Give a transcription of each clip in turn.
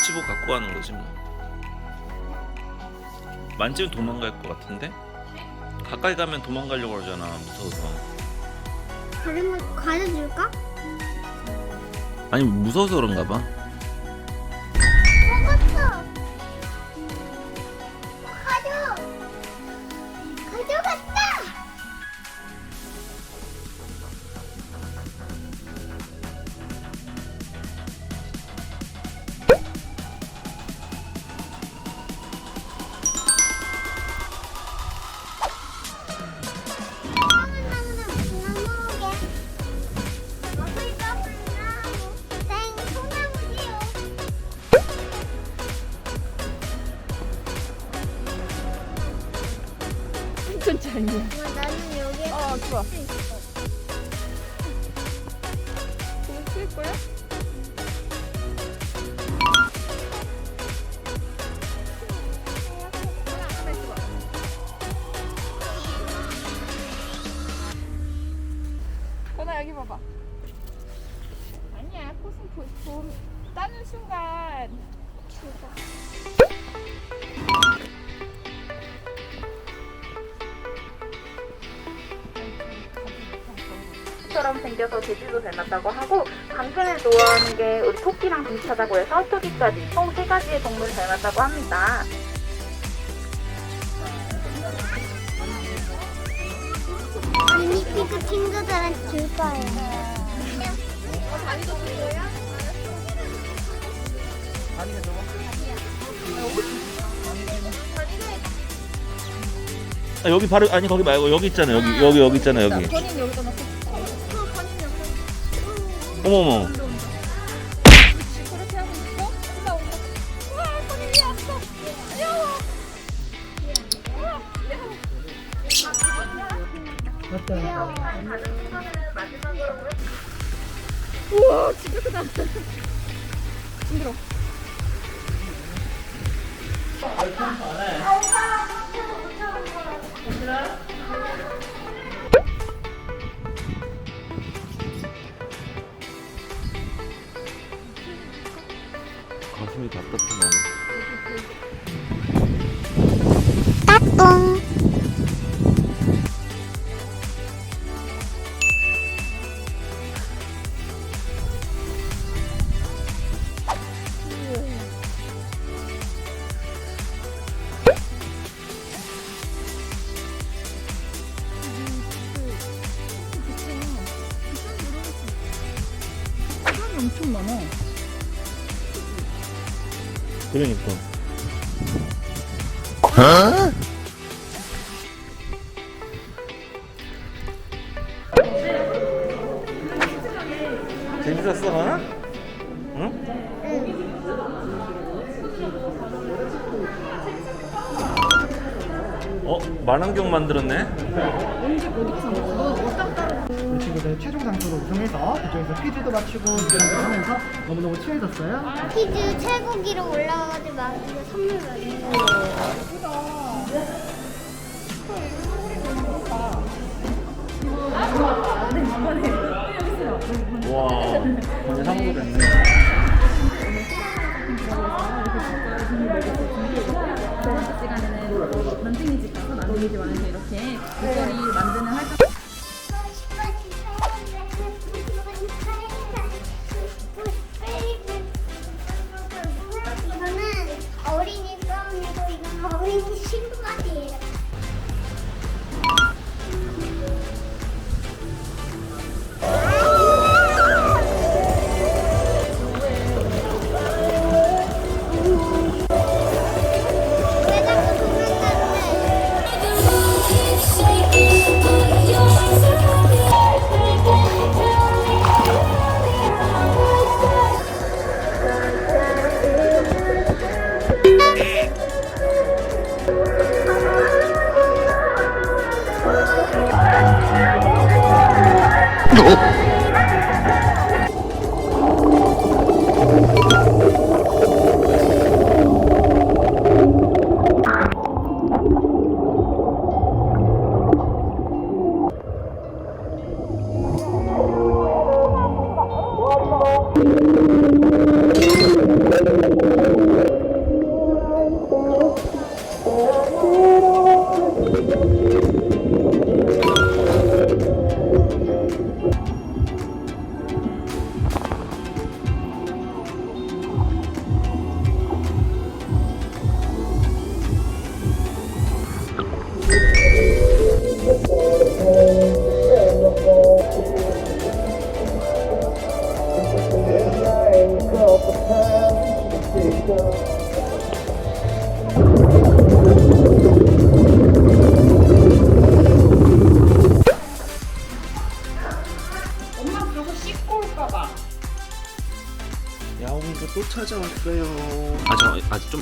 눈치 보고 갖고 가는 거지 뭐. 만지면 도망갈 것 같은데? 가까이 가면 도망가려고 그러잖아 무서워서. 가려 가려줄까? 아니 무서워서 그런가 봐. 천천히. 나는 여기 어, 좋아. 수 있어. 쓸 거야? 처럼 생겨서 제주도 닮았다고 하고 당근을 좋아하는 게 우리 토끼랑 비슷하다고 해서 토끼까지 총 세 가지의 동물을 닮았다고 합니다. 언니 피크 친구들한테 줄 거예요. 아, 여기 바로 아니 거기 말고 여기 있잖아 여기 여기 여기 있잖아 여기. 여기다 놓고 어머머. 우와 진짜 크다. 힘들어. 그러니까. 재밌었어, 만환경 만들었네? 우리 친구들 최종 장소로 우승해서 그쪽에서 퀴즈도 맞추고 이런 거 하면서 너무너무 친해졌어요. 퀴즈 최고 기록 올라가가지고 막 이거 선물 받는 와, 완전 상도 됐네. 집 안에서 이렇게 아 잠깐 아직 좀.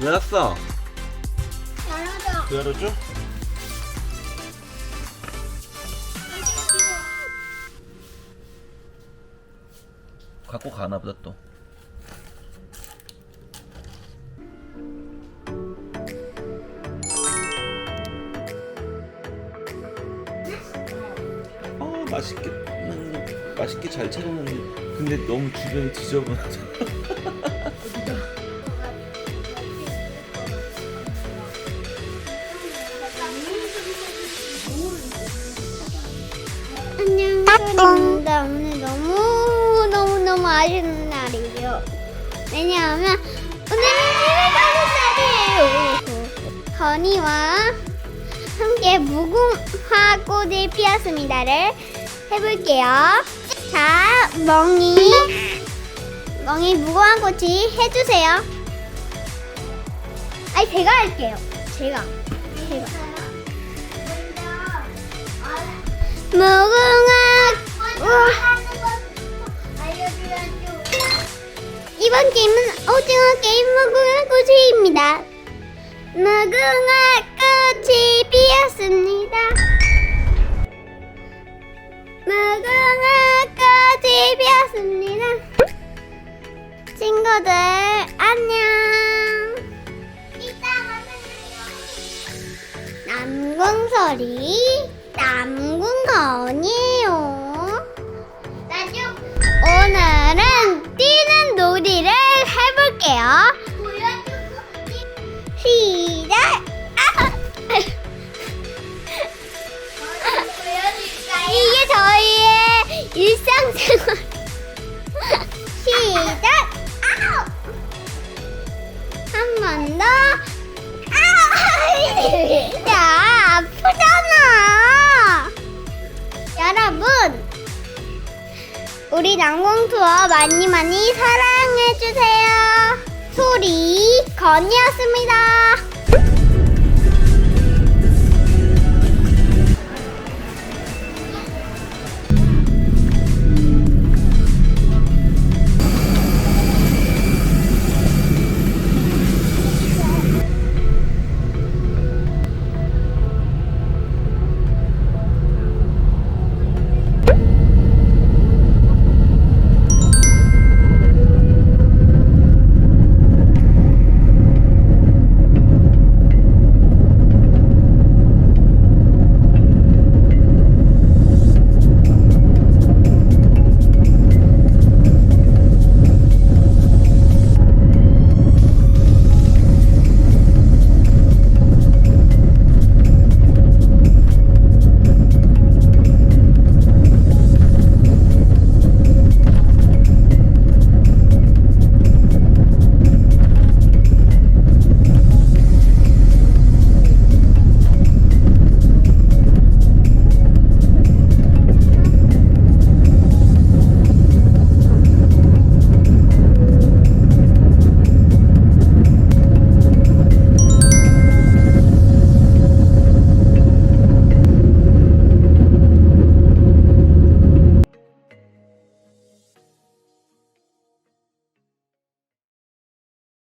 왜 왔어? 열어줘. 그 열어줘? 갖고 가나 보다 또. 어 맛있게 음, 맛있게 잘 차렸는데 근데 너무 주변이 지저분하잖아. 안녕, 소리입니다. 오늘 너무 너무 너무 아쉬운 날이에요. 왜냐하면 집에 가는 날이에요. 건이와 함께 무궁화 꽃을 피웠습니다를 해볼게요. 자, 멍이 멍이 무궁화 꽃이 해주세요. 아니 제가 할게요. 제가 제가. 무궁화 우와. 이번 게임은 오징어 게임 무궁화 꽃입니다. 무궁화 꽃이 피었습니다. 우리 남궁 투어 많이 많이 사랑해주세요. 소리 건이었습니다.